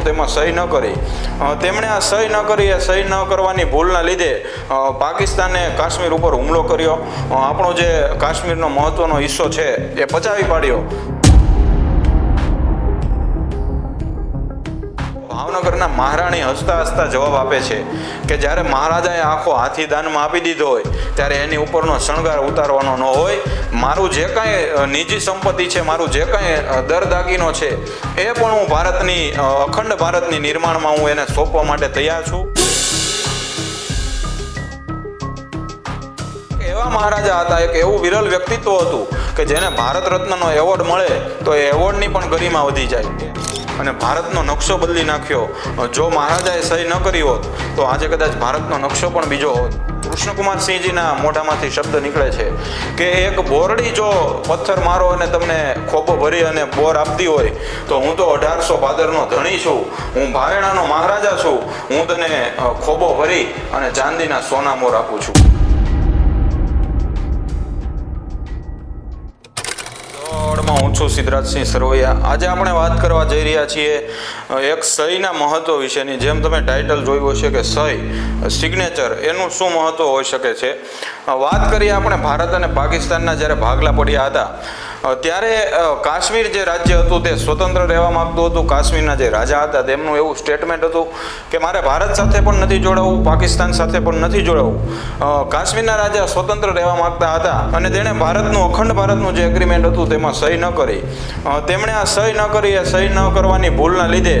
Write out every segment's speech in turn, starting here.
તેમાં સહી ન કરી. તેમણે આ સહી ન કરી, એ સહી ન કરવાની ભૂલના લીધે પાકિસ્તાને કાશ્મીર ઉપર હુમલો કર્યો. આપણો જે કાશ્મીરનો મહત્વનો હિસ્સો છે, એ પચાવી પાડ્યો. ભાવનગરના મહારાણી હસતા હસતા જવાબ આપે છે કે જ્યારે મહારાજાએ આખો હાથી દાનમાં આપી દીધો હોય, ત્યારે એની ઉપરનો શણગાર ઉતારવાનો ન હોય. મારું જે કાંઈ નિજી સંપત્તિ છે, મારું જે કાંઈ દર દાગીનો છે, એ પણ હું ભારતની અખંડ ભારતની નિર્માણમાં હું એને સોંપવા માટે તૈયાર છું. એવા મહારાજા હતા, એક એવું વિરલ વ્યક્તિત્વ હતું કે જેને ભારત રત્નનો એવોર્ડ મળે, તો એ એવોર્ડની પણ ગરિમા વધી જાય. અને ભારતનો નકશો બદલી નાખ્યો. જો મહારાજાએ સહી ન કરી હોત, તો આજે કદાચ ભારતનો નકશો પણ બીજો હોત. કૃષ્ણકુમાર સિંહજીના મોઢામાંથી શબ્દ નીકળે છે કે એક બોરડી જો પથ્થર મારો અને તમને ખોબો ભરી અને બોર આપતી હોય, તો હું તો અઢારસો ભાદરનો ધણી છું. હું ભાવેણાનો મહારાજા છું. હું તને ખોબો ભરી અને ચાંદીના સોના મોર આપું છું. હું છું સિદ્ધરાજસિંહ સરવૈયા, આજે આપણે વાત કરવા જઈ રહ્યા છીએ એક સહીના મહત્વ વિશેની. જેમ તમે ટાઇટલ જોયું હશે કે સહી સિગ્નેચર એનું શું મહત્વ હોઈ શકે છે? વાત કરીએ આપણે ભારત અને પાકિસ્તાનના જ્યારે ભાગલા પડ્યા હતા ત્યારે કાશ્મીર જે રાજ્ય હતું તે સ્વતંત્ર રહેવા માંગતું હતું. કાશ્મીરના જે રાજા હતા તેમનું એવું સ્ટેટમેન્ટ હતું કે મારે ભારત સાથે પણ નથી જોડાવવું પાકિસ્તાન સાથે પણ નથી જોડાવવું કાશ્મીરના રાજા સ્વતંત્ર રહેવા માંગતા હતા અને તેણે ભારતનું, અખંડ ભારતનું જે એગ્રીમેન્ટ હતું તેમાં સહી ન કરી. તેમણે આ સહી ન કરી એ સહી ન કરવાની ભૂલના લીધે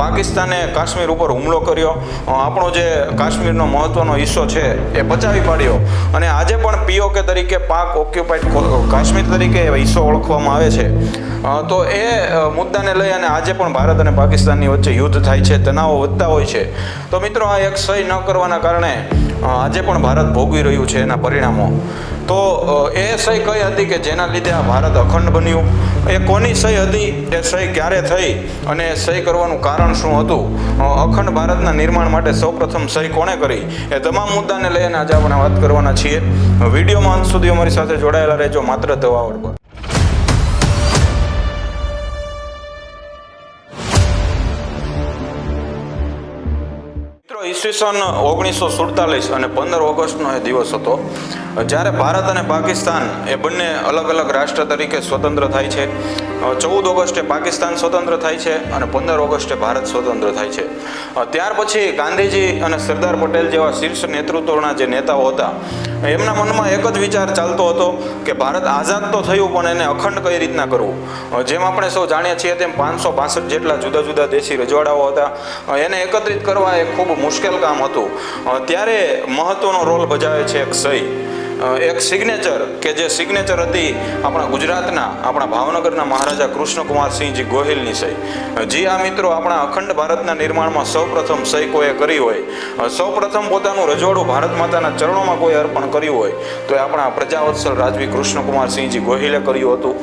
પાકિસ્તાને કાશ્મીર ઉપર હુમલો કર્યો. આપણો જે કાશ્મીરનો મહત્વનો હિસ્સો છે એ બચાવી પાડ્યો. અને આજે પણ પીઓકે તરીકે પાક ઓક્યુપાઈડ કાશ્મીર તરીકે હિસ્સો ઓળખવામાં આવે છે. તો એ મુદ્દાને લઈ અને આજે પણ ભારત અને પાકિસ્તાનની વચ્ચે યુદ્ધ થાય છે તનાવો વધતા હોય છે. તો મિત્રો, આ એક સહી ન કરવાના કારણે આજે પણ ભારત ભોગવી રહ્યું છે એના પરિણામો. તો એ સહી કઈ હતી કે જેના લીધે આ ભારત અખંડ બન્યું? એ કોની સહી હતી? એ સહી ક્યારે થઈ? અને સહી કરવાનું કારણ શું હતું? અખંડ ભારતના નિર્માણ માટે સૌપ્રથમ સહી કોણે કરી? એ તમામ મુદ્દાને લઈને આજે આપણે વાત કરવાના છીએ. વિડીયોમાં અંત સુધી અમારી સાથે જોડાયેલા રહેજો. માત્ર દવાવડ પર. ઈસવીસન ઓગણીસો સુડતાલીસ અને પંદર ઓગસ્ટનો એ દિવસ હતો. જ્યારે ભારત અને પાકિસ્તાન એ બંને અલગ અલગ રાષ્ટ્ર તરીકે સ્વતંત્ર થાય છે. ચૌદ ઓગસ્ટે પાકિસ્તાન સ્વતંત્ર થાય છે અને પંદર ઓગસ્ટે ભારત સ્વતંત્ર થાય છે. ત્યાર પછી ગાંધીજી અને સરદાર પટેલ જેવા શીર્ષ નેતૃત્વના જે નેતાઓ હતા, એમના મનમાં એક જ વિચાર ચાલતો હતો કે ભારત આઝાદ તો થયું પણ એને અખંડ કઈ રીતના કરવું? જેમ આપણે સૌ જાણીએ છીએ તેમ પાંચસો પાસઠ જેટલા જુદા જુદા દેશી રજવાડાઓ હતા. એને એકત્રિત કરવા એ ખૂબ મુશ્કેલ કામ હતું. ત્યારે મહત્વનો રોલ ભજાવે છે એક સહી એક સિગ્નેચર કે જે સિગ્નેચર હતી આપણા ગુજરાતના, આપણા ભાવનગરના મહારાજા કૃષ્ણકુમારસિંહજી ગોહિલની સહી. જી આ મિત્રો, આપણા અખંડ ભારતના નિર્માણમાં સૌપ્રથમ સહી કોઈએ કરી હોય સૌપ્રથમ પોતાનું રજવાડું ભારત માતાના ચરણોમાં કોઈ અર્પણ કર્યું હોય, તો એ આપણા પ્રજાવત્સલ રાજવી કૃષ્ણકુમારસિંહજી ગોહિલે કર્યું હતું.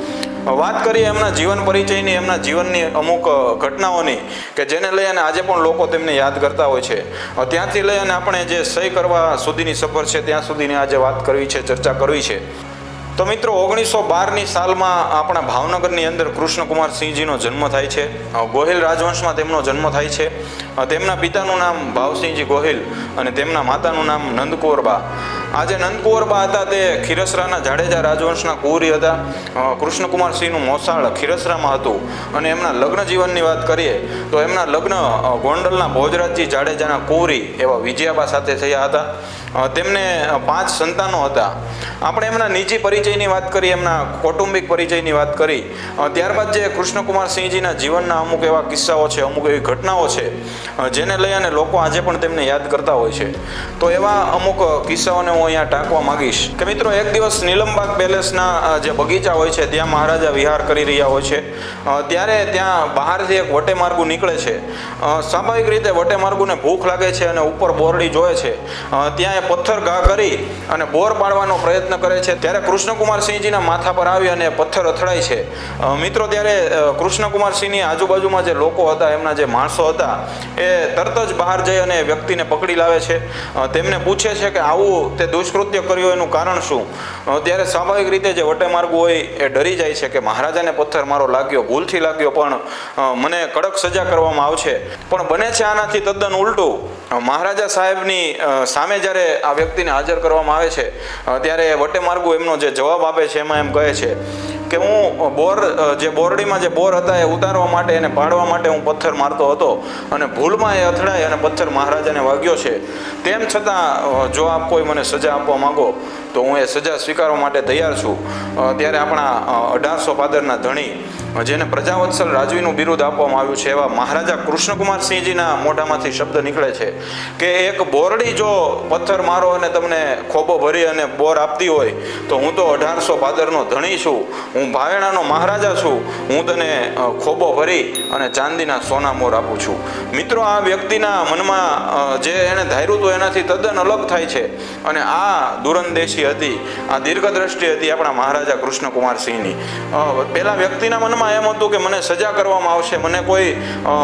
વાત કરીએ એમના જીવન પરિચયની, એમના જીવનની અમુક ઘટનાઓની, કે જેને લઈ અને આજે પણ લોકો તેમને યાદ કરતા હોય છે. ત્યાંથી લઈ અને આપણે જે સહી કરવા સુધીની સફર છે, ત્યાં સુધીની આજે વાત કરવી છે, ચર્ચા કરવી છે. તો મિત્રો, ઓગણીસો બારની સાલમાં આપણા ભાવનગરની અંદર કૃષ્ણકુમાર સિંહજીનો જન્મ થાય છે. ગોહિલ રાજવંશમાં તેમનો જન્મ થાય છે. તેમના પિતાનું નામ ભાવસિંહજી ગોહિલ અને તેમના માતાનું નામ નંદકુંવરબા. આ જે નંદકુંવરબા હતા તે ખીરસરાના જાડેજા રાજવંશના કુંવરી હતા. અ, કૃષ્ણકુમાર સિંહનું મોસાળ ખીરસરામાં હતું. અને એમના લગ્ન જીવનની વાત કરીએ તો એમના લગ્ન ગોંડલના ભોજરાજજી જાડેજાના કુંવરી એવા વિજયાબા સાથે થયા હતા. તેમને પાંચ સંતાનો હતા. આપણે એમના નિજી પરિચયની વાત કરી એમના કૌટુંબિક પરિચયની વાત કરી. ત્યારબાદ જે કૃષ્ણકુમાર સિંહજીના જીવનના અમુક એવા કિસ્સાઓ છે અમુક એવી ઘટનાઓ છે જેને લઈ અને લોકો આજે પણ તેમને યાદ કરતા હોય છે. તો એવા અમુક કિસ્સાઓને હું અહીંયા ટાંકવા માંગીશ. કે મિત્રો, એક દિવસ નીલમબાગ પેલેસના જે બગીચા હોય છે, ત્યાં મહારાજા વિહાર કરી રહ્યા હોય છે. ત્યારે ત્યાં બહારથી એક વટેમાર્ગુ નીકળે છે. સ્વાભાવિક રીતે વટેમાર્ગુને ભૂખ લાગે છે અને ઉપર બોરડી જોવે છે. ત્યાં એ પથ્થર ઘા કરી અને બોર પાડવાનો પ્રયત્ન કરે છે. ત્યારે કૃષ્ણકુમાર સિંહજીના માથા પર આવી અને પથ્થર અથડાય છે. મિત્રો, ત્યારે કૃષ્ણકુમાર સિંહની આજુબાજુમાં જે લોકો હતા, એમના જે માણસો હતા, એ તરત જ બહાર જઈ અને વ્યક્તિને પકડી લાવે છે. તેમને પૂછે છે કે આવું તે દુષ્કૃત્ય કર્યું એનું કારણ શું? ત્યારે સ્વાભાવિક રીતે જે વટેમાર્ગુ હોય એ ડરી જાય છે કે મહારાજાને પથ્થર મારો લાગ્યો, ભૂલથી લાગ્યો, પણ મને કડક સજા કરવામાં આવશે. પણ બને છે આનાથી તદ્દન ઉલટું, મહારાજા સાહેબની સામે જ્યારે આ વ્યક્તિને હાજર કરવામાં આવે છે ત્યારે વટેમાર્ગુ એમનો જે જવાબ આપે છે એમાં એમ કહે છે કે હું બોર જે બોરડીમાં જે બોર હતા એ ઉતારવા માટે એને પાડવા માટે હું પથ્થર મારતો હતો અને ભૂલમાં એ અથડાઈ અને પથ્થર મહારાજાને વાગ્યો છે. તેમ છતાં જો આપ કોઈ મને સજા આપવા માંગો, તો હું એ સજા સ્વીકારવા માટે તૈયાર છું. ત્યારે આપણા અઢારસો પાદરના ધણી જેને પ્રજાવત્સલ રાજવીનું બિરુદ આપવામાં આવ્યું છે, એવા મહારાજા કૃષ્ણકુમારસિંહજીના મોઢામાંથી શબ્દ નીકળે છે કે એક બોરડી જો પથ્થર મારો અને તમને ખોબો ભરી અને બોર આપતી હોય, તો હું તો અઢારસો પાદરનો ધણી છું. હું ભાવેણાનો મહારાજા છું. હું તને ખોબો ભરી અને ચાંદીના સોના મોર આપું છું. મિત્રો આ વ્યક્તિના મનમાં જે એણે ધાર્યું હતું એનાથી તદ્દન અલગ થાય છે. અને આ દૂરંદેશી હતી આ દીર્ઘદ્રષ્ટિ હતી આપણા મહારાજા કૃષ્ણકુમાર સિંહની અ, વ્યક્તિના મનમાં એમ હતું કે મને સજા કરવામાં આવશે મને કોઈ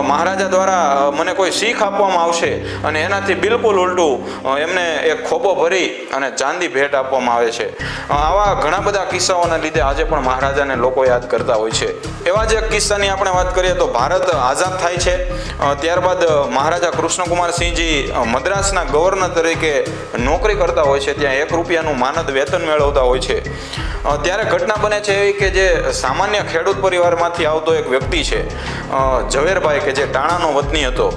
મહારાજા દ્વારા મને કોઈ શીખ આપવામાં આવશે. અને એનાથી બિલકુલ ઉલટું એમને એક ખોબો ભરી અને ચાંદી ભેટ આપવામાં આવે છે. આવા ઘણા બધા કિસ્સાઓના લીધે આજે પણ મહારાજાને લોકો યાદ કરતા હોય છે. એવા જ એક કિસ્સાની આપણે વાત કરીએ તો ભારત આઝાદ થાય છે. ત્યારબાદ મહારાજા કૃષ્ણકુમારસિંહજી મદ્રાસના ગવર્નર તરીકે નોકરી કરતા હોય છે. ત્યાં એક રૂપિયાનું માનદ વેતન મેળવતા હોય છે. ત્યારે ઘટના બને છે એવી કે જે સામાન્ય ખેડૂત પરિવારમાંથી આવતો એક વ્યક્તિ છે ઝવેરભાઈ કે જે ટાણાનો વતની હતો.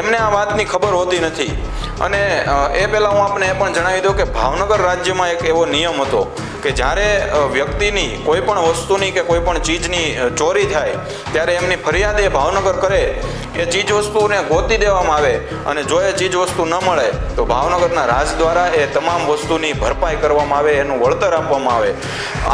એમને આ વાતની ખબર હોતી નથી. અને એ પહેલાં હું આપને એ પણ જણાવી દઉં કે ભાવનગર રાજ્યમાં એક એવો નિયમ હતો. કે જ્યારે વ્યક્તિની કોઈ પણ વસ્તુની કે કોઈ પણ ચીજની ચોરી થાય, ત્યારે એમની ફરિયાદ એ ભાવનગર કરે, એ ચીજ વસ્તુને ગોતી દેવામાં આવે અને જો એ ચીજ વસ્તુ ન મળે, તો ભાવનગરના રાજ દ્વારા એ તમામ વસ્તુની ભરપાઈ કરવામાં આવે, એનું વળતર આપવામાં આવે.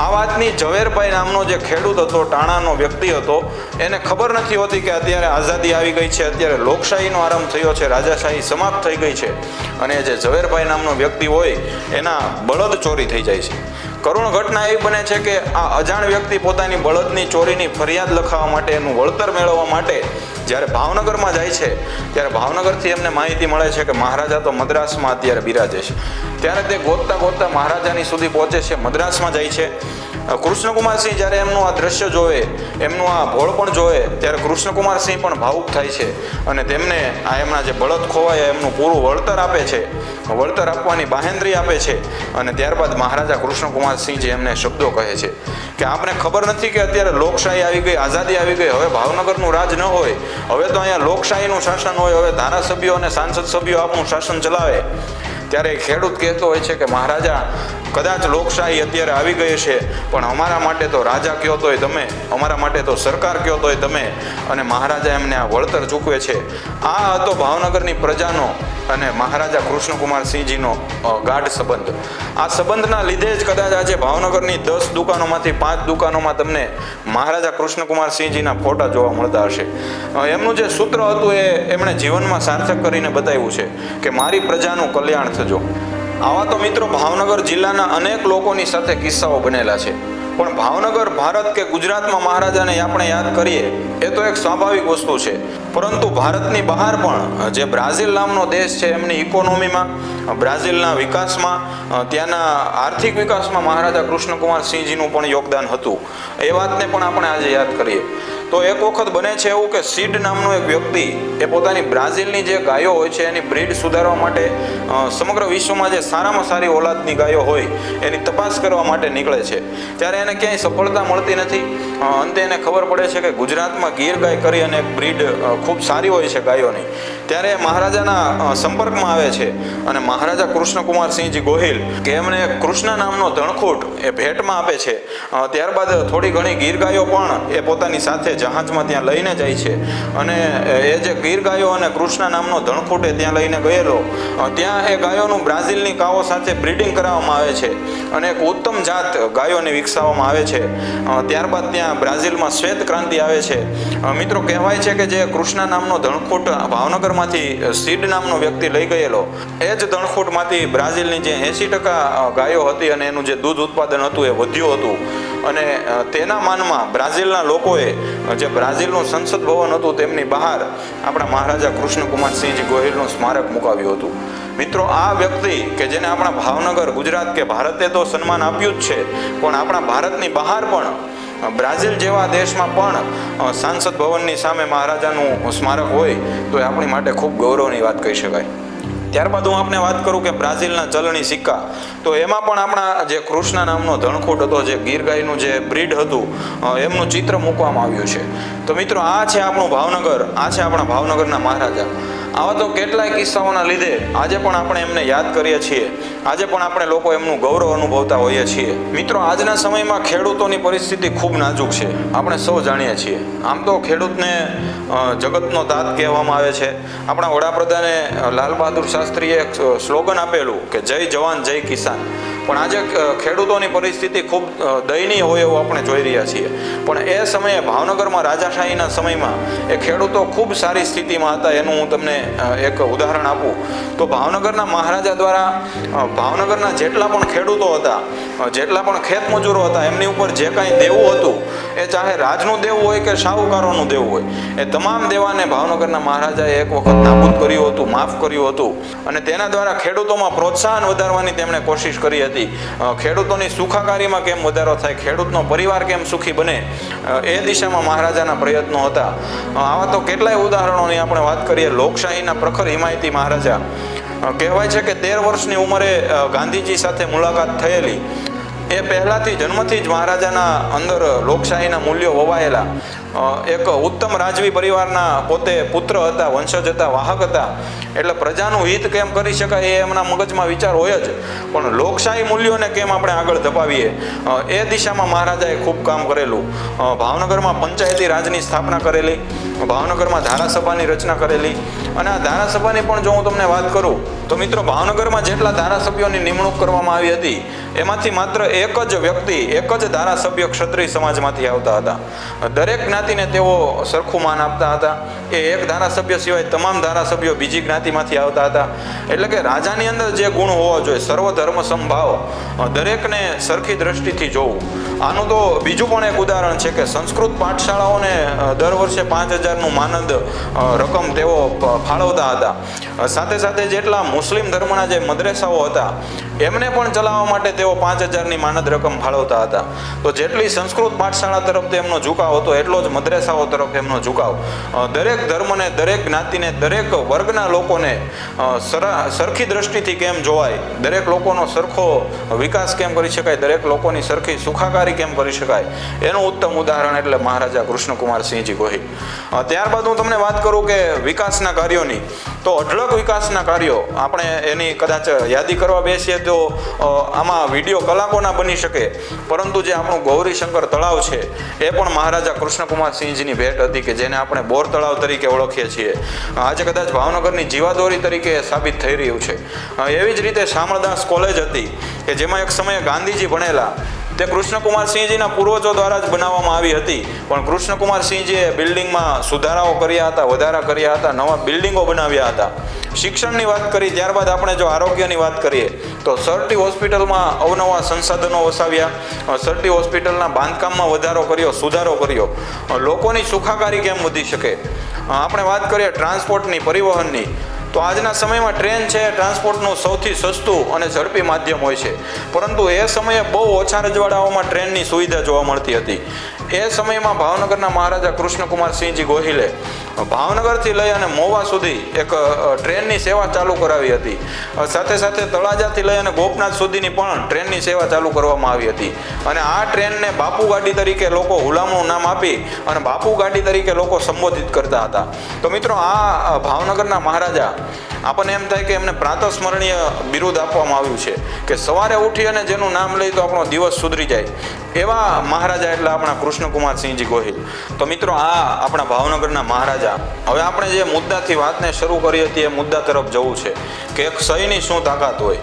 આ વાતની ઝવેરભાઈ નામનો જે ખેડૂત હતો, ટાણાનો વ્યક્તિ હતો, એને ખબર નથી હોતી કે અત્યારે આઝાદી આવી ગઈ છે, અત્યારે લોકશાહીનો આરંભ થયો છે, રાજાશાહી સમાપ્ત થઈ ગઈ છે. અને જે ઝવેરભાઈ નામનો વ્યક્તિ હોય, એના બળદ ચોરી થઈ જાય છે. કરુણ ઘટના એવી બને છે કે આ અજાણ વ્યક્તિ પોતાની બળદની ચોરીની ફરિયાદ લખાવવા માટે એનું વળતર મેળવવા માટે જ્યારે ભાવનગરમાં જાય છે, ત્યારે ભાવનગરથી એમને માહિતી મળે છે કે મહારાજા તો મદ્રાસમાં અત્યારે બિરાજે છે. ત્યારે તે ગોતતા ગોતતા મહારાજાની સુધી પહોંચે છે, મદ્રાસમાં જાય છે. કૃષ્ણકુમારસિંહ જ્યારે એમનું આ દ્રશ્ય જોવે, એમનું આ ભોળપણ જોવે, ત્યારે કૃષ્ણકુમારસિંહ પણ ભાવુક થાય છે અને તેમને આ એમના જે બળદ ખોવાય એમનું પૂરું વળતર આપે છે. વળતર આપવાની બાહેન્દ્રી આપે છે અને ત્યારબાદ મહારાજા કૃષ્ણકુમારસિંહજી એમને શબ્દો કહે છે કે આપણે ખબર નથી કે અત્યારે લોકશાહી આવી ગઈ, આઝાદી આવી ગઈ, હવે ભાવનગરનું રાજ ન હોય હવે તો અહીંયા લોકશાહીનું શાસન હોય, હવે ધારાસભ્યો અને સાંસદ સભ્યો આપણું શાસન ચલાવે. ત્યારે ખેડૂત કહેતો હોય છે કે મહારાજા કદાચ લોકશાહી અત્યારે આવી ગઈ છે, પણ અમારા માટે તો રાજા કયો તોય તમે, અમારા માટે તો સરકાર કયો તોય તમે, અને મહારાજા એમને આ વળતર ચૂકવે છે. આ હતો ભાવનગરની પ્રજાનો અને મહારાજા કૃષ્ણકુમારસિંહજીનો ગાઢ સંબંધ. આ સંબંધના લીધે જ કદાચ આજે ભાવનગરની દસ દુકાનોમાંથી પાંચ દુકાનોમાં તમને મહારાજા કૃષ્ણકુમારસિંહજીના ફોટા જોવા મળતા હશે. એમનું જે સૂત્ર હતું એ એમણે જીવનમાં સાર્થક કરીને બતાવ્યું છે કે મારી પ્રજાનું કલ્યાણ થજો. આવા તો મિત્રો ભાવનગર જિલ્લાના અનેક લોકોની સાથે કિસ્સાઓ બનેલા છે. પણ ભાવનગર, ભારત કે ગુજરાતમાં મહારાજાને આપણે યાદ કરીએ, એ તો એક સ્વાભાવિક વસ્તુ છે. પરંતુ ભારતની બહાર પણ જે બ્રાઝિલ નામનો દેશ છે, એમની ઇકોનોમીમાં બ્રાઝિલના વિકાસમાં ત્યાંના આર્થિક વિકાસમાં મહારાજા કૃષ્ણકુમાર સિંહજીનું પણ યોગદાન હતું. એ વાતને પણ આપણે આજે યાદ કરીએ. તો એક વખત બને છે એવું કે સીડ નામનો એક વ્યક્તિ, એ પોતાની બ્રાઝિલની જે ગાયો હોય છે, એની બ્રીડ સુધારવા માટે સમગ્ર વિશ્વમાં જે સારામાં સારી ઓલાદની ગાયો હોય, એની તપાસ કરવા માટે નીકળે છે. ત્યારે એને ક્યાંય સફળતા મળતી નથી. અંતે એને ખબર પડે છે કે ગુજરાતમાં ગીર ગાય કરી અને એક બ્રીડ ખૂબ સારી હોય છે ગાયોની. ત્યારે મહારાજાના સંપર્કમાં આવે છે અને મહારાજા કૃષ્ણકુમારસિંહજી ગોહિલ, કે એમને કૃષ્ણ નામનો ધણખૂટ એ ભેટમાં આપે છે. ત્યારબાદ થોડી ઘણી ગીર ગાયો પણ એ પોતાની સાથે જહાજમાં ત્યાં લઈને જાય છે. અને એ જે ગીર ગાયો અને કૃષ્ણ નામનો ધણખૂટ એ ત્યાં લઈને ગયેલો ત્યાં એ ગાયોનું બ્રાઝિલની કાવો સાથે બ્રીડિંગ કરાવવામાં આવે છે. અને એક ઉત્તમ જાત ગાયોને વિકસાવવામાં આવે છે. ત્યારબાદ ત્યાં બ્રાઝિલમાં શ્વેત ક્રાંતિ આવે છે. મિત્રો, કહેવાય છે કે જે કૃષ્ણ કૃષ્ણ નામનો ધણખૂટ ભાવનગરમાંથી સીડ નામનો વ્યક્તિ લઈ ગયેલો. એ જ ધણખૂટમાંથી બ્રાઝિલની જે એંસી ટકા ગાયો હતી અને એનું જે દૂધ ઉત્પાદન હતું એ વધ્યું હતું. અને તેના માનમાં બ્રાઝિલના લોકોએ જે બ્રાઝિલનું સંસદ ભવન હતું તેમની બહાર આપણા મહારાજા કૃષ્ણકુમારસિંહજી ગોહિલનું સ્મારક મુકાવ્યું હતું. મિત્રો, આ વ્યક્તિ કે જેને આપણા ભાવનગર, ગુજરાત કે ભારતે તો સન્માન આપ્યું જ છે, પણ આપણા ભારતની બહાર પણ બ્રાઝિલ જેવા દેશમાં પણ સાંસદ ભવનની સામે મહારાજાનું સ્મારક હોય, તો એ આપણી માટે ખૂબ ગૌરવની વાત કહી શકાય. ત્યારબાદ હું આપને વાત કરું કે બ્રાઝિલના ચલણી સિક્કા. તો એમાં પણ આપણા જે કૃષ્ણ નામનો ધણખૂટ હતો, જે ગીર ગાયનું જે બ્રીડ હતું એમનું ચિત્ર મૂકવામાં આવ્યું છે. તો મિત્રો, આ છે આપણું ભાવનગર, આ છે આપણા ભાવનગરના મહારાજા. આવા તો કેટલાય કિસ્સાઓના લીધે આજે પણ આપણે એમને યાદ કરીએ છીએ. આજે પણ આપણે લોકો એમનું ગૌરવ અનુભવતા હોઈએ છીએ. મિત્રો, આજના સમયમાં ખેડૂતોની પરિસ્થિતિ ખૂબ નાજુક છે. આપણે સૌ જાણીએ છીએ. આમ તો ખેડૂતને જગતનો તાત કહેવામાં આવે છે. આપણા વડાપ્રધાને લાલ બહાદુર શાસ્ત્રીએ એક સ્લોગન આપેલું કે જય જવાન, જય કિસાન. પણ આજે ખેડૂતોની પરિસ્થિતિ ખૂબ દયનીય હોય એવું આપણે જોઈ રહ્યા છીએ. પણ એ સમયે ભાવનગરમાં રાજાશાહીના સમયમાં એ ખેડૂતો ખૂબ સારી સ્થિતિમાં હતા એનું હું તમને એક ઉદાહરણ આપું. તો ભાવનગરના મહારાજા દ્વારા ભાવનગરના જેટલા પણ ખેડૂતો હતા જેટલા પણ ખેતમજૂરો હતા, એમની ઉપર જે કાંઈ દેવું હતું, એ ચાહે રાજનું દેવું હોય કે શાહુકારોનું દેવું હોય, એ તમામ દેવાને ભાવનગરના મહારાજાએ એક વખત નાબૂદ કર્યું હતું, માફ કર્યું હતું. અને તેના દ્વારા ખેડૂતોમાં પ્રોત્સાહન વધારવાની તેમણે કોશિશ કરી હતી. અ, ખેડૂતોની સુખાકારીમાં કેમ વધારો થાય ખેડૂતનો પરિવાર કેમ સુખી બને એ દિશામાં મહારાજાના પ્રયત્નો હતા. આવા તો કેટલાય ઉદાહરણોની આપણે વાત કરીએ. લોકશાહીના પ્રખર હિમાયતી મહારાજા. કહેવાય છે કે તેર વર્ષની ઉંમરે ગાંધીજી સાથે મુલાકાત થયેલી. એ પહેલાંથી જન્મથી જ મહારાજાના અંદર લોકશાહીના મૂલ્યો વવાયેલા. એક ઉત્તમ રાજવી પરિવારના પોતે પુત્ર હતા, વંશજ હતા, વાહક હતા. એટલે પ્રજાનું હિત કેમ કરી શકાય એ એમના મગજમાં વિચાર હોય જ. પણ લોકશાહી મૂલ્યોને કેમ આપણે આગળ ધપાવીએ? એ દિશામાં મહારાજાએ ખૂબ કામ કરેલું. ભાવનગરમાં પંચાયતી રાજની સ્થાપના કરેલી, ભાવનગરમાં ધારાસભાની રચના કરેલી. અને આ ધારાસભાની પણ જો હું તમને વાત કરું, તો મિત્રો ભાવનગરમાં જેટલા ધારાસભ્યોની નિમણૂક કરવામાં આવી હતી, એમાંથી માત્ર એક જ વ્યક્તિ, એક જ ધારાસભ્ય ક્ષત્રિય સમાજમાંથી આવતા હતા. દરેક જ્ઞાતિને તેઓ સરખું માન આપતા હતા. એ એક ધારાસભ્ય સિવાય તમામ ધારાસભ્યો બીજી જ્ઞાતિમાંથી આવતા હતા. એટલે કે રાજાની અંદર જે ગુણ હોવા જોઈએ, સર્વધર્મ સંભાવ દરેકને સરખી દ્રષ્ટિથી જોવું. આનું તો બીજું પણ એક ઉદાહરણ છે કે સંસ્કૃત પાઠશાળાઓને દર વર્ષે પાંચ હજારનું માનદ રકમ તેઓ ફાળવતા હતા. સાથે સાથે જેટલા મુસ્લિમ ધર્મના જે મદ્રેસાઓ હતા, એમને પણ ચલાવવા માટે તેઓ પાંચ હજારની માનદ રકમ ફાળવતા હતા. તો જેટલી સંસ્કૃત પાઠશાળા તરફ તેમનો ઝુકાવ હતો, એટલો જ મદ્રેસાઓ તરફ એમનો ઝુકાવ. દરેક ધર્મને, દરેક જ્ઞાતિને, દરેક વર્ગના લોકોને સરખી દ્રષ્ટિથી કેમ જોવાય? દરેક લોકોનો સરખો વિકાસ કેમ કરી શકાય? દરેક લોકોની સરખી સુખાકારી કેમ કરી શકાય? એનું ઉત્તમ ઉદાહરણ એટલે મહારાજા કૃષ્ણકુમારસિંહજી ગોહિલ. ત્યારબાદ હું તમને વાત કરું કે વિકાસના કાર્યોની. તો અઢળક વિકાસના કાર્યો આપણે એની કદાચ યાદી કરવા બેસીએ તો આમાં વીડિયો કલાકોના બની શકે. પરંતુ જે આપણું ગૌરીશંકર તળાવ છે, એ પણ મહારાજા કૃષ્ણકુમાર સિંહજીની ભેટ હતી કે જેને આપણે બોર તળાવ તરીકે ઓળખીએ છીએ. આજે કદાચ ભાવનગરની જીવાદોરી તરીકે સાબિત થઈ રહ્યું છે. એવી જ રીતે શામળદાસ કોલેજ હતી કે જેમાં એક સમયે ગાંધીજી ભણેલા તે કૃષ્ણકુમાર સિંહજીના પૂર્વજો દ્વારા જ બનાવવામાં આવી હતી. પણ કૃષ્ણકુમારસિંહજીએ બિલ્ડિંગમાં સુધારાઓ કર્યા હતા, વધારા કર્યા હતા, નવા બિલ્ડિંગો બનાવ્યા હતા. શિક્ષણની વાત કરી, ત્યારબાદ આપણે જો આરોગ્યની વાત કરીએ, તો સરટી હોસ્પિટલમાં અવનવા સંસાધનો વસાવ્યા. સરટી હોસ્પિટલના બાંધકામમાં વધારો કર્યો, સુધારો કર્યો. લોકોની સુખાકારી કેમ વધી શકે? આપણે વાત કરીએ ટ્રાન્સપોર્ટની, પરિવહનની. તો આજના સમયમાં ટ્રેન છે એ ટ્રાન્સપોર્ટનું સૌથી સસ્તું અને ઝડપી માધ્યમ હોય છે. પરંતુ એ સમયે બહુ ઓછા રજવાડાઓમાં ટ્રેનની સુવિધા જોવા મળતી હતી. એ સમયમાં ભાવનગરના મહારાજા કૃષ્ણકુમારસિંહજી ગોહિલે ભાવનગરથી લઈ અને મોવા સુધી એક ટ્રેનની સેવા ચાલુ કરાવી હતી. સાથે સાથે તળાજાથી લઈ અને ગોપનાથ સુધીની પણ ટ્રેનની સેવા ચાલુ કરવામાં આવી હતી. અને આ ટ્રેનને બાપુ ગાડી તરીકે લોકો હુલામણું નામ આપી અને બાપુ ગાડી તરીકે લોકો સંબોધિત કરતા હતા. તો મિત્રો, આ ભાવનગરના મહારાજા આપણને એમ થાય કે એમને પ્રાતસ્મરણીય બિરુદ આપવામાં આવ્યું છે કે સવારે ઉઠી અને જેનું નામ લઈ તો આપણો દિવસ સુધરી જાય. એવા મહારાજા એટલે આપણા કૃષ્ણકુમાર સિંહજી ગોહિલ. તો મિત્રો, આ આપણા ભાવનગરના મહારાજા. હવે આપણે જે મુદ્દાથી વાતને શરૂ કરી હતી એ મુદ્દા તરફ જવું છે કે એક સહીની શું તાકાત હોય.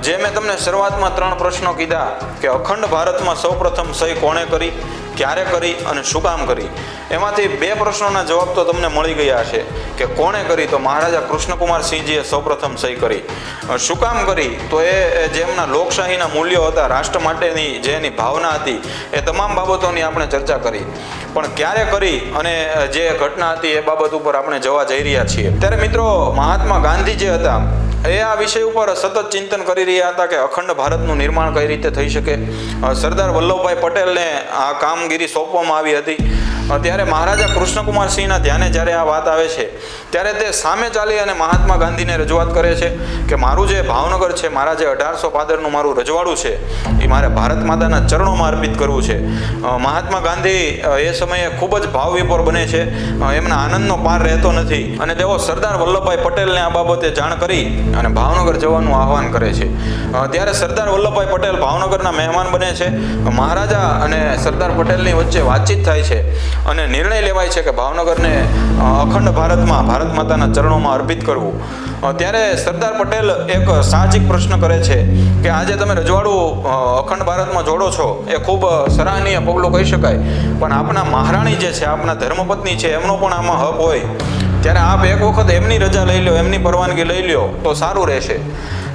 જે મેં તમને શરૂઆતમાં ત્રણ પ્રશ્નો કીધા કે અખંડ ભારતમાં સૌપ્રથમ સહી કોણે કરી? ક્યારે કરી અને શું કામ કરી? એમાંથી બે પ્રશ્નોના જવાબ તો તમને મળી ગયા છે કે કોણે કરી તો મહારાજા કૃષ્ણકુમાર સિંહજીએ સૌપ્રથમ સહી કરી. શું કામ કરી? તો એ જેમના લોકશાહીના મૂલ્યો હતા, રાષ્ટ્ર માટેની જે એની ભાવના હતી, એ તમામ બાબતોની આપણે ચર્ચા કરી. પણ ક્યારે કરી અને જે ઘટના હતી એ બાબત ઉપર આપણે જવા જઈ રહ્યા છીએ. ત્યારે મિત્રો, મહાત્મા ગાંધી જે હતા એ આ વિષય ઉપર સતત ચિંતન કરી રહ્યા હતા કે અખંડ ભારતનું નિર્માણ કઈ રીતે થઈ શકે? સરદાર વલ્લભભાઈ પટેલને આ કામગીરી સોંપવામાં આવી હતી. ત્યારે મહારાજા કૃષ્ણકુમાર સિંહના ધ્યાને જ્યારે આ વાત આવે છે, ત્યારે તે સામે ચાલી અને મહાત્મા ગાંધીને રજૂઆત કરે છે કે મારું જે ભાવનગર છે, મારા જે અઢારસો પાદરનું મારું રજવાડું છે, એ મારે ભારત માતાના ચરણોમાં અર્પિત કરવું છે. મહાત્મા ગાંધી એ સમયે ખૂબ જ ભાવ ભાવવિભોર બને છે. એમના આનંદનો પાર રહેતો નથી અને તેઓ સરદાર વલ્લભભાઈ પટેલને આ બાબતે જાણ કરી અને ભાવનગર જવાનું આહવાન કરે છે. ત્યારે સરદાર વલ્લભભાઈ પટેલ ભાવનગરના મહેમાન બને છે. મહારાજા અને સરદાર પટેલની વચ્ચે વાતચીત થાય છે. અને નિર્ણય લેવાય છે કે ભાવનગરને અખંડ ભારતમાં, ભારત માતાના ચરણોમાં અર્પિત કરવું. ત્યારે સરદાર પટેલ એક સાહજિક પ્રશ્ન કરે છે કે આજે તમે રજવાડું અખંડ ભારતમાં જોડો છો, એ ખૂબ સરાહનીય પગલું કહી શકાય. પણ આપના મહારાણી જે છે, આપના ધર્મપત્ની છે, એમનો પણ આમાં હક હોય. ત્યારે આપ એક વખત એમની રજા લઈ લો એમની પરવાનગી લઈ લો તો સારું રહેશે.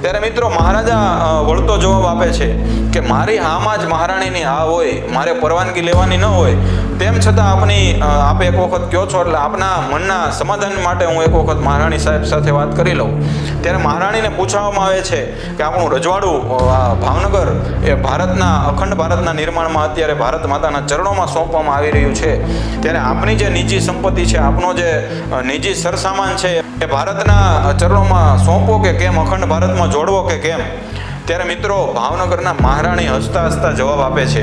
ત્યારે મિત્રો મહારાજા વળતો જવાબ આપે છે કે મારી આમાં જ મહારાણીની હા હોય, મારે પરવાનગી લેવાની ન હોય તેમ છતાં આપની આપ એક વખત કહો છો એટલે આપના મનના સમાધાન માટે હું એક વખત મહારાણી સાહેબ સાથે વાત કરી લઉં. ત્યારે મહારાણીને પૂછવામાં આવે છે કે આપણું રજવાડું ભાવનગર એ ભારતના, અખંડ ભારતના નિર્માણમાં અત્યારે ભારત માતાના ચરણોમાં સોંપવામાં આવી રહ્યું છે. ત્યારે આપની જે નિજી સંપત્તિ છે, આપનો જે નિજી સરસામાન છે, એ ભારતના ચરણોમાં સોંપો કે કેમ? અખંડ ભારતમાં જોડવો કે કેમ? ત્યારે મિત્રો ભાવનગરના મહારાણી હસતા હસતા જવાબ આપે છે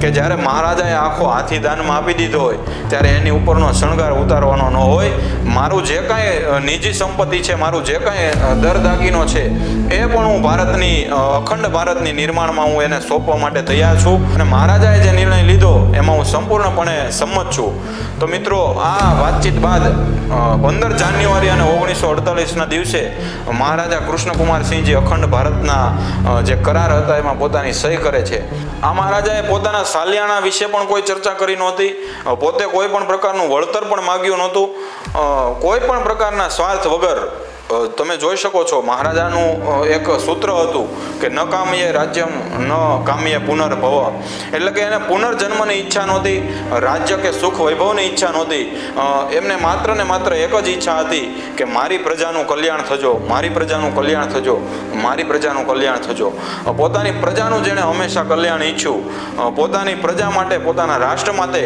કે જ્યારે મહારાજાએ આખો હાથી દાનમાં આપી દીધો હોય, ત્યારે એની ઉપરનો શણગાર ઉતારવાનો ન હોય. મારું જે કાંઈ નિજી સંપત્તિ છે, મારું જે કાંઈ દર દાગીનો છે, એ પણ હું ભારતની અખંડ ભારતની નિર્માણમાં હું એને સોંપવા માટે તૈયાર છું. અને મહારાજાએ જે નિર્ણય લીધો, એમાં હું સંપૂર્ણપણે સંમત છું. તો મિત્રો, આ વાતચીત બાદ પંદર જાન્યુઆરી અને ઓગણીસો અડતાલીસના દિવસે મહારાજા કૃષ્ણકુમાર સિંહજી અખંડ ભારતના જે કરાર હતા એમાં પોતાની સહી કરે છે. આ મહારાજાએ પોતાના સાલિયાણા વિશે પણ કોઈ ચર્ચા કરી નહોતી. પોતે કોઈ પણ પ્રકારનું વળતર પણ માગ્યું નહોતું. કોઈ પણ પ્રકારના સ્વાર્થ વગર તમે જોઈ શકો છો, મહારાજાનું એક સૂત્ર હતું કે ન કામીએ રાજ્યમ, ન કામીએ પુનર્ભવ. એટલે કે એને પુનર્જન્મની ઈચ્છા નહોતી, રાજ્ય કે સુખ વૈભવની ઈચ્છા નહોતી. એમને માત્ર ને માત્ર એક જ ઈચ્છા હતી કે મારી પ્રજાનું કલ્યાણ થજો, મારી પ્રજાનું કલ્યાણ થજો, મારી પ્રજાનું કલ્યાણ થજો. પોતાની પ્રજાનું જેણે હંમેશા કલ્યાણ ઈચ્છ્યું પોતાની પ્રજા માટે, પોતાના રાષ્ટ્ર માટે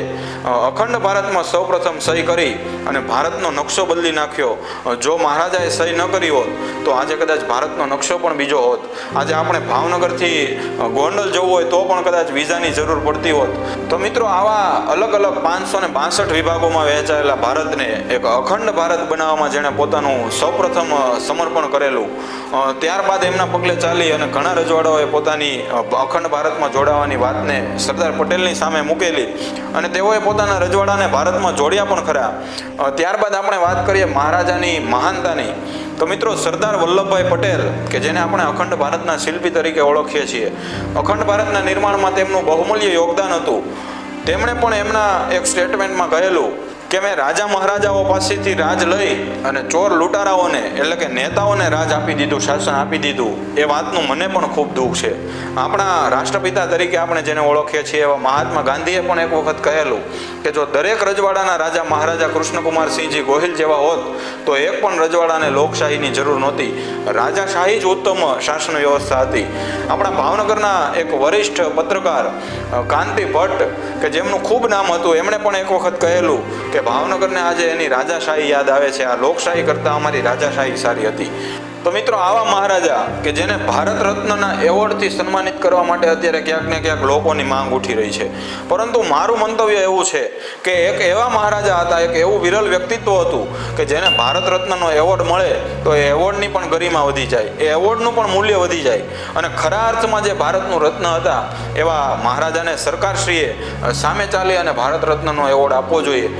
અખંડ ભારતમાં સૌપ્રથમ સહી કરી અને ભારતનો નકશો બદલી નાખ્યો. જો મહારાજાએ સહી ન કરી હોત, તો આજે કદાચ ભારતનો નકશો પણ બીજો હોત. આજે આપણે ભાવનગરથી ગોંડલ જવું હોય તો પણ કદાચ વિઝાની જરૂર પડતી હોત. તો મિત્રો, આવા અલગ અલગ પાંચસો ને બાસઠ વિભાગોમાં વહેંચાયેલા ભારતને એક અખંડ ભારત બનાવવામાં જેણે પોતાનું સૌપ્રથમ સમર્પણ કરેલું. ત્યારબાદ એમના પગલે ચાલી અને ઘણા રજવાડાઓએ પોતાની અખંડ ભારતમાં જોડાવાની વાતને સરદાર પટેલની સામે મૂકેલી અને તેઓએ પોતાના રજવાડાને ભારતમાં જોડ્યા પણ ખરા. ત્યારબાદ આપણે વાત કરીએ મહારાજાની મહાનતાની. તો મિત્રો સરદાર વલ્લભભાઈ પટેલ, કે જેને આપણે અખંડ ભારતના શિલ્પી તરીકે ઓળખીએ છીએ, અખંડ ભારતના નિર્માણમાં તેમનું બહુમૂલ્ય યોગદાન હતું. તેમણે પણ એમના એક સ્ટેટમેન્ટમાં કહેલું કે મેં રાજા મહારાજાઓ પાસેથી રાજ લઈ અને ચોર લૂંટારાઓને, એટલે કે નેતાઓને રાજ આપી દીધું, શાસન આપી દીધું. એ વાતનું મને પણ ખૂબ દુઃખ છે. આપણા રાષ્ટ્રપિતા તરીકે આપણે જેને ઓળખીએ છીએ એવા મહાત્મા ગાંધીએ પણ એક વખત કહેલું કે જો દરેક રજવાડાના રાજા મહારાજા કૃષ્ણકુમાર સિંહજી ગોહિલ જેવા હોત, તો એક પણ રજવાડાને લોકશાહીની જરૂર નહોતી. રાજાશાહી જ ઉત્તમ શાસન વ્યવસ્થા હતી. આપણા ભાવનગરના એક વરિષ્ઠ પત્રકાર કાંતિ ભટ્ટ, કે જેમનું ખૂબ નામ હતું, એમણે પણ એક વખત કહેલું કે ભાવનગરને આજે એની રાજાશાહી યાદ આવે છે. આ લોકશાહી કરતાં અમારી રાજાશાહી સારી હતી. તો મિત્રો આવા મહારાજા કે જેને ભારત રત્નના એવોર્ડથી સન્માનિત કરવા માટે અત્યારે ક્યાંક ને ક્યાંક લોકોની માંગ ઉઠી રહી છે. પરંતુ મારું મંતવ્ય એવું છે કે એક એવા મહારાજા હતા, એક એવું વિરલ વ્યક્તિત્વ હતું કે જેને ભારત રત્નનો એવોર્ડ મળે તો એ એવોર્ડની પણ ગરિમા વધી જાય. એ એવોર્ડનું પણ મૂલ્ય વધી જાય. અને ખરા અર્થમાં જે ભારતનું રત્ન હતા, એવા મહારાજાને સરકારશ્રીએ સામે ચાલી અને ભારત રત્નનો એવોર્ડ આપવો જોઈએ.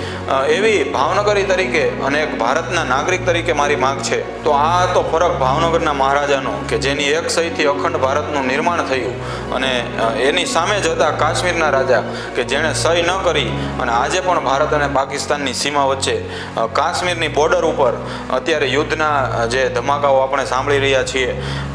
એવી ભાવનગરી તરીકે અને એક ભારતના નાગરિક તરીકે મારી માંગ છે. તો આ તો ફરક ભાવનગરના મહારાજાનો કે જેની એક સહીથી અખંડ ભારતનું નિર્માણ થયું અને એની સામે જ હતા કાશ્મીરના રાજા કે જેણે સહી ન કરી અને આજે પણ ભારત અને પાકિસ્તાનની સીમા વચ્ચે કાશ્મીરની બોર્ડર ઉપર અત્યારે યુદ્ધના જે ધમાકાઓ આપણે સાંભળી રહ્યા છીએ,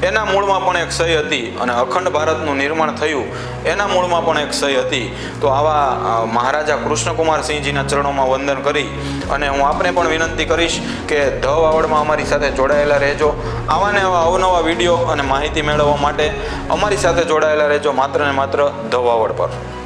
એના મૂળમાં પણ એક સહી હતી અને અખંડ ભારતનું નિર્માણ થયું, એના મૂળમાં પણ એક સહી હતી. તો આવા મહારાજા કૃષ્ણકુમાર સિંહજીના ચરણોમાં વંદન કરી અને હું આપને પણ વિનંતી કરીશ કે ધ વાવડમાં અમારી સાથે જોડાયેલા રહેજો. આવા ને આવા અવનવા વીડિયો અને માહિતી મેળવવા માટે અમારી સાથે જોડાયેલા રહેજો માત્ર ને માત્ર ધવાવડ વાવડ પર.